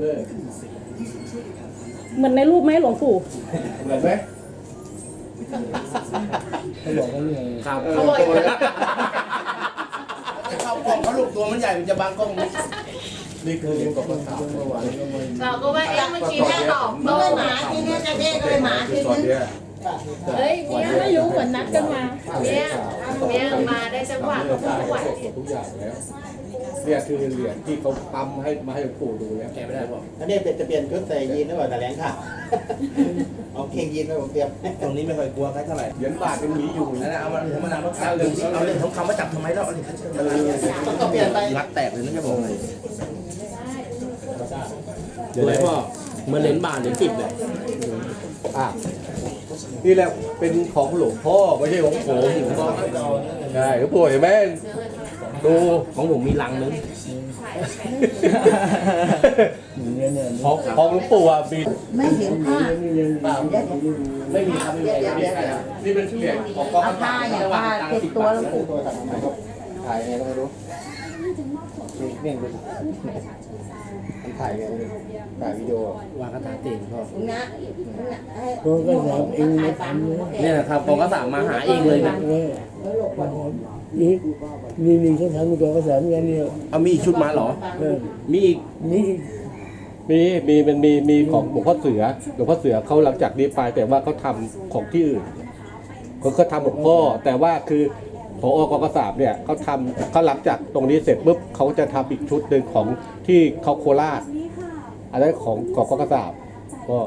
เลยเหมือนในรูปไหมหลวงปู่เหมือนไหมเขาบอกว่าเนี่ยครับเขาบอกเข้ากล้องเขาลูกตัวมันใหญ่มันจะบังกล้องไหมนี่คือเรื่องกับภาษาเมื่อวานเราก็ว่าเอ๊ะมันชี้แค่ตอบเพราะว่าหมาที่เนี่ยจะเด้ก็เลยหมาคือที่ตอนนึงเนี้ยเฮ้ยเมียไม่รู้เหมือนนัดกันมาเมียเมียมาได้จังหวะเมื่ก็อพูได้ดไหวหมดทุกอย่างแล้ว เนี่ยคือเหรียญที่เขาปั๊มให้มาให้หลวงปู่ดูเนี่ยแกไม่ได้บอกอันนี้เป็นจะเปลี่ยนชุดใส่ยีนหรือเปล่าแต่แหลงค่ะ เอาเกงยีนไว้ผมเตรียมตรงนี้ไม่ค่อยกลัวใครเท่าไหร่เหรียญบาทยังมีอยู่นั่นเอามาเอามานำรถจับเรื่องเอาเรื่องของคำว่าจับทำไมแล้วเอาเรื่องต้องเปลี่ยนไปรักแตกเลยนะจะบอกเลยเดี๋ยวไหนพ่อเหมื่อนเหรียญบาทเหรียญสิบเลยอะนี่แหละเป็นของหลวงพ่อไม่ใช่ของผมใช่หลวงปู่เห็นไหม ดูของผมมีลังนึงเนี่ยเนี่ยของของหลวงปู่อะมีไม่เห็นผ้าไม่มีครับไม่มีครับไม่มีใครอะนี่เป็นเหรียญของกองเอาผ้าอย่างผ้าติดตัวหลวงปู่ถ่ายไงก็ไม่รู้เนี่ยดูมันถ่ายไงถ่ายวิดีโอวางคาถาเต็งพ่อนะก็ก็สามเองไม่ทำเนี่ยนะครับกอกระสามมาหาเองเลยนะ นี่นี่นี่เขาทำตัวกระสามกันเนี่ยเอามีอีกชุดมาเหรอ เออมีอีกมีอีกมีมีมันมีมีของหลวงพ่อเสือหลวงพ่อเสือเขาหลังจากนี้ไปแต่ว่าเขาทำของที่อื่นเขาก็ทำหลวงพ่อแต่ว่าคือพออกองกระสาบเนี่ยเขาทำเขาหลังจากตรงนี้เสร็จปุ๊บเขาจะทำอีกชุดหนึ่งของที่เขาโคราชอันนั้นของของกองกระสาบก็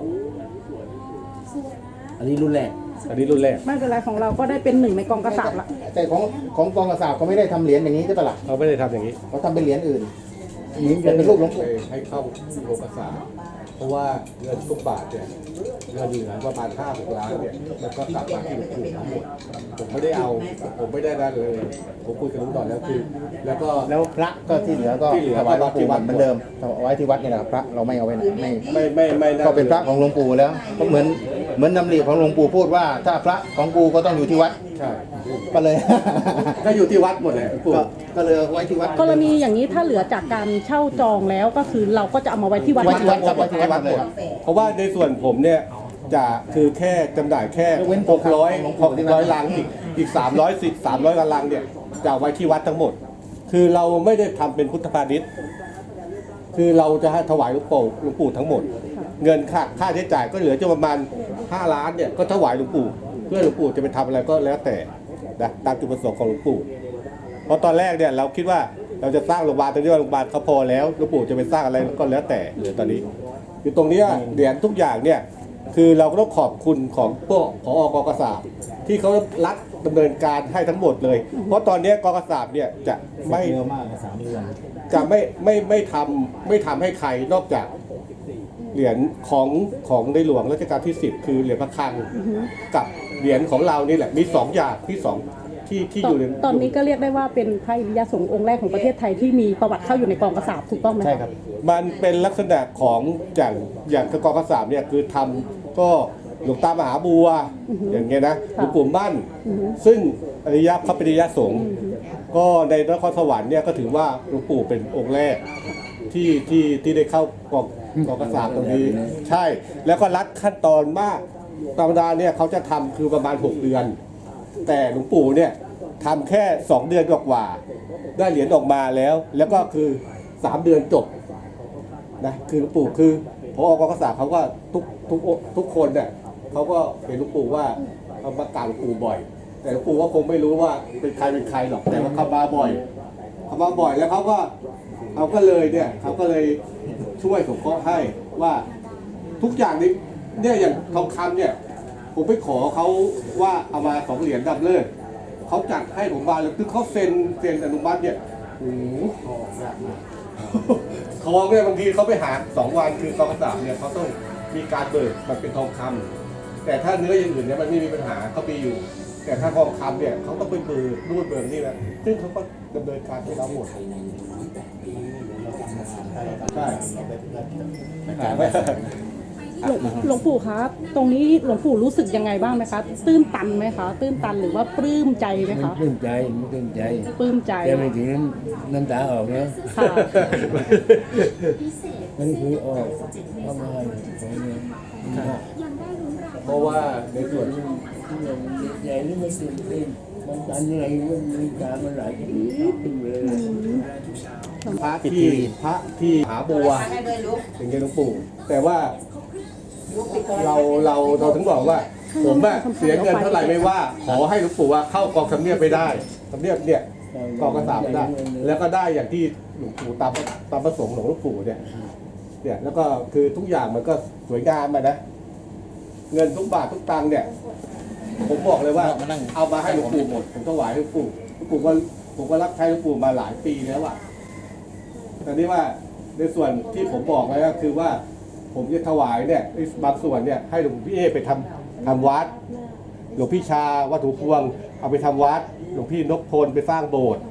อันนี้รุ่นแรก อันนี้รุ่นแรก ไม่เป็นไรของเราก็ได้เป็นหนึ่งในกองกระสับละแต่ของของกองกระสาบเขาไม่ได้ทำเหรียญอย่างนี้ใช่ปะล่ะเขาไม่ได้ทำอย่างนี้ เขาทำเป็นเหรียญอื่นเหมือนกันเป็นรูปหลวงปู่ ให้เข้าโลกษาเพราะว่าเงินทุกบาทเนี่ยเงินอยู่นะประมาณห้าหกล้านเนี่ยมันก็กลับมาที่หลวงปู่ทั้งหมดผมไม่ได้เอาผมไม่ได้นั่นเลย ผมคุยกับลุงดอนแล้วคือ แล้วก็ แล้วพระก็ที่เหลือก็ที่เหลือถวายหลวงก็ปู่ที่วัด เหมือนเดิมเอาไว้ที่วัดนี่แหละครับพระเราไม่เอาไว้ไหนไม่ไม่ไม่ไม่นั่นก็เป็นพระของหลวงปู่แล้วก็เหมือนเหมือนนำรีของหลวงปู่พูดว่า ถ้าพระของกูก็ต้องอยู่ที่วัดใช่ก็เลย ก็อยู่ที่วัดหมดเลยหลวงปู่ก็ก็เลยเอาไว้ที่วัดกรณีอย่างนี้ถ้าเหลือจากการเช่าจองแล้วก็คือเราก็จะเอามาไว้ที่วัดไว้ที่วัดครับไว้ที่วัดเลยครับ เพราะว่าในส่วนผมเนี่ยจะคือแค่จำหน่ายแค่ยกเว้นหกร้อยของหลวงหปู่กที่วัดร้อยลังอีกอีกสามร้อยสิบสามร้อยกว่าลังเนี่ยจะเอาไว้ที่วัดทั้งหมด คือเราไม่ได้ทำเป็นพุทธพาณิชย์ คือเราจะให้ถวายหลวงปู่หลวงปู่ทั้งหมด เงินค่าค่าใช้จ่ายก็เหลือจะประมาณ 5 ล้านเนี่ยก็ถวายหลวงปู่ เพื่อหลวงปู่จะไปทำอะไรก็แล้วแต่นะตามจุดประสงค์ของหลวงปู่ เพราะตอนแรกเนี่ยเราคิดว่าเราจะสร้างโรงพยาบาลตอนนี้ว่าโรงพยาบาลเขาพอแล้วหลวงปู่จะไปสร้างอะไรก็แล้วแต่เหลือตอนนี้คือตรงเนี้ยเหรียญทุกอย่างเนี่ยคือเราก็ต้องขอบคุณของพวกผอกกษาบที่เขารัดดำเนินการให้ทั้งหมดเลย เพราะตอนเนี้ยกกษาบเนี่ยจะไม่เยอะมากสามเดือนจะไม่ไม่ไม่ทำไม่ทำให้ใครนอกจาก เหรียญของของในหลวงรัชกาลที่ 10 คือเหรียญพระคลังกับเหรียญของเรานี่แหละ มีสองอย่างที่สองที่ที่ตออนยู่ในตอนนี้ก็เรียกได้ว่าเป็นพระอริยสงฆ์องค์แรกของประเทศไทยที่มีประวัติเข้าอยู่ในกองกระสาบถูกต้องไหมะใช่ครับ มันเป็นลักษณะของอย่างอย่างกอกระสามเนี่ยคือทำก็หลวงตามหาบัว อย่างเงี้ยนะหลวงปู่มั่น ซึ่งอริยะเขาเป็นอริยสงฆ์ก็ในนครสวรรค์เนี่ยก็ถือว่าหลวงปู่เป็นองค์แรกที่ที่ที่ได้เข้ากอง กองกระสาบตรงนี้ ใช่ แล้วก็รัดขั้นตอนมากธรรมดาเนี่ยเขาจะทำคือประมาณ 6 เดือน แต่หลวงปู่เนี่ยทำแค่ 2 เดือนกว่าๆได้เหรียญออกมาแล้ว แล้วก็คือ 3 เดือนจบนะคือหลวงปู่คือพออกองกษาบเขาก็ทุกทุกทุกคนเนี่ยเขาก็เห็นหลวงปู่ว่าเขามากราบหลวงปู่บ่อย แต่หลวงปู่ก็คงไม่รู้ว่าเป็นใครเป็นใครหรอกแต่ว่าเขามาบ่อยเขามาบ่อยแล้วเขาก็ เขาก็เลยเนี่ยเขาก็เลยช่วยสงเคราะห์ให้ว่าทุกอย่างนี้เนี่ยอย่างทองคำเนี่ย ผมไปขอเขาว่าเอามาสองเหรียญดำเลิศเขาจัดให้ผมมาเลยคือเขาเซ็นเซ็นอนุมัติเนี่ยโอ้โหทองเนี่ยบางทีเขาไปหาสองวันคือกองสาบเนี่ยเขาต้องมีการเบิกมันเป็นทองคำแต่ถ้าเนื้ออย่างอื่นเนี่ยมันไม่มีปัญหาเขามีอยู่ แต่ถ้าทองคำเนี่ยเขาต้องไปเบิกนู่นเบิกนี่นะซึ่งเขาก็ดำเนินการให้เราหมด ใช่หลวงหลวงปู่คะตรงนี้หลวงปู่รู้สึกยังไงบ้างไหมคะตื้นตันไหมคะตื้นตันหรือว่าปลื้มใจไหมมันคะปลื้มใจมันปลื้มใจปลื้มใจแต่ไม่ถึงน้ำตาออกนะค่ะมันคือออกประมาณของเนี่ยเพราะว่าในส่วนที่ใหญ่นี่มันตื่นเต้น มันตันอะไรมันมีตามันไหลตึ้งเลยพระที่พระที่หาบัวให้เลยลูกถึงจะหลวงปู่ แต่ว่าเราเราเราถึงบอกว่า ผมอะเสียเงินเท่าไหร่ไม่ว่า ขอให้หลวงปู่ว่าเข้ากองสำเนียบไปได้สำเนียบเนี่ยกองกระสาบได้ แล้วก็ได้อย่างที่หลวงปู่ตามตามประสงค์ของหลวงปู่เนี่ยเนี่ยแล้วก็คือทุกอย่างมันก็สวยงามมานะ เงินทุกบาททุกตังค์เนี่ย ผมบอกเลยว่าเอามาให้หลวงปู่หมด ผมถวายหลวงปู่หลวงปู่ก็ผมก็รับใช้หลวงปู่มาหลายปีแล้วอะตอนนี้ว่าในส่วนที่ผมบอกไว้ก็คือว่า ผมจะถวายเนี่ยบางส่วนเนี่ยให้หลวงพี่เอไปทำทำวัด หลวงพี่ชาวัตถุพวง เอาไปทำวัด หลวงพี่นพพลไปสร้างโบสถ์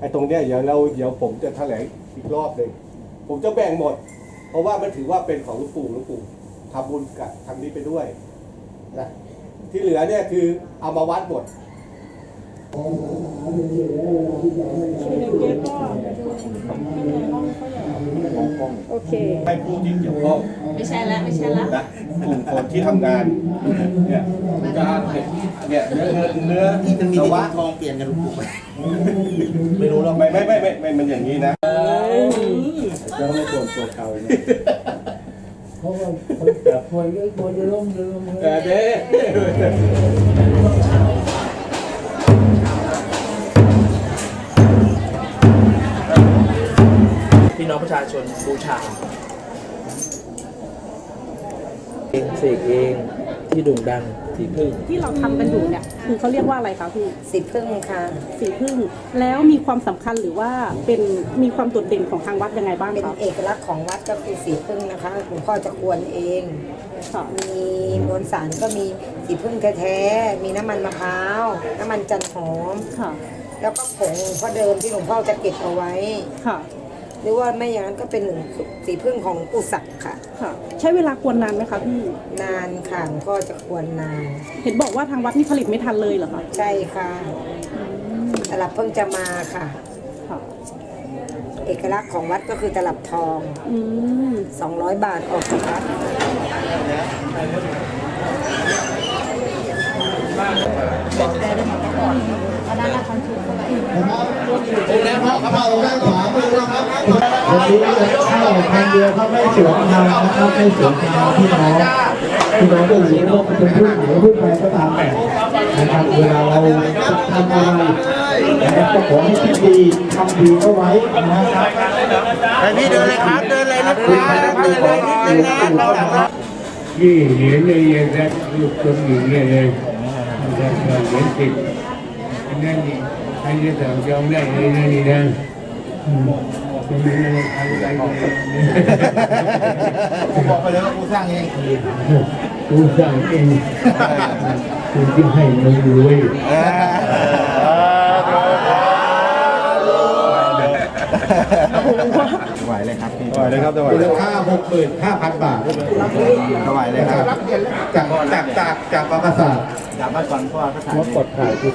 ไอ้ตรงเนี้ยเดี๋ยวเราเดี๋ยวผมจะแถลงอีกรอบหนึ่งผมจะแบ่งหมด เพราะว่ามันถือว่าเป็นของหลวงปู่หลวงปู่ทำบุญกับทำนี้ไปด้วยนะ ที่เหลือเนี่ยคือเอามาวัดหมดโอเคให้ผู้ที่เกี่ยวข้องไม่ใช่แล้วไม่ใช่แล้วนะกลุ่มคนที่ทำงานเนี่ยการเนี่ยเนื้อเนื้อเนื้อที่มันมีนแต่วะทองเปลี่ยนกันหลวงปู่ไหมไม่รู้หรอกไม่ไม่ไม่ไม่ไม่มันอย่างนี้นะจะไม่ปวดตัวเก่านะเพ ราะว่าเขาจับคนก็ควรจะล้มจะล้มแต่เด้พี่น้องประชาชนบูชาเองเสกเองที่โด่งดัง สีพึ่งที่เราทำกันอยู่เนี่ยคือเขาเรียกว่าอะไรคะพี่สีพึ่งค่ะ สีพึ่งแล้วมีความสำคัญหรือว่าเป็นมีความโดดเด่นของทางวัดยังไงบ้างเป็นคะเอกลักษณ์ของวัดก็คือสีพึ่งนะคะหลวงพ่อจะกวนเอง ค่ะ มีมวลสารก็มีสีพึ่งแท้ๆ มีน้ำมันมะพร้าว น้ำมันจันหอม ค่ะ แล้วก็ผงพ่อเดิมที่หลวงพ่อจะเก็บเอาไว้ ค่ะ หรือว่าไม่อย่างนั้นก็เป็นหนึ่งสีพึ่งของอุศักดิ์ค่ะ ค่ะ ใช้เวลากวนนานไหมคะพี่ นานค่ะหลวงพ่อจะกวนนาน เห็นบอกว่าทางวัดนี่ผลิตไม่ทันเลยเหรอคะใช่ค่ะตลับเพิ่งจะมาค่ะ ค่ะ เอกลักษณ์ของวัดก็คือตลับทอง อืม 200 บาทออกจากวัดวันนี้ จะเข้าทางเดียวครับไม่สวนทางนะครับไม่สวนทางพี่น้องพี่น้องก็อยู่ก็เป็นผู้หญิงผู้ชายก็ตามแต่นะครับเวลาเราทำอะไรนะครับก็ขอให้คิดดีทำดีเข้าไว้นะครับไปพี่เดินเลยครับเดินเลยนะครับเดินเลยนิดนึงนะข้าหลังนี่เหรียญเลยยังได้ลูกคนอยู่เนี่ยเลยจะเหรียญติดนั่นนี่ใครจะสั่งจองได้เลยนะนี่นะ จะมีอะไรอะไรผมบอกไปเลยว่ากูสร้างเองกูสั่งเองกูจะให้มึงรวยถวายเลยครับพี่ถวายเลยครับถวายมูเลลยค่าหกหมื่นห้าพันบาทถวายเลยครับจากจากจากจากกองกษัตริย์ถามมาก่อนพ่อเขาถามว่ากดถ่ายทุก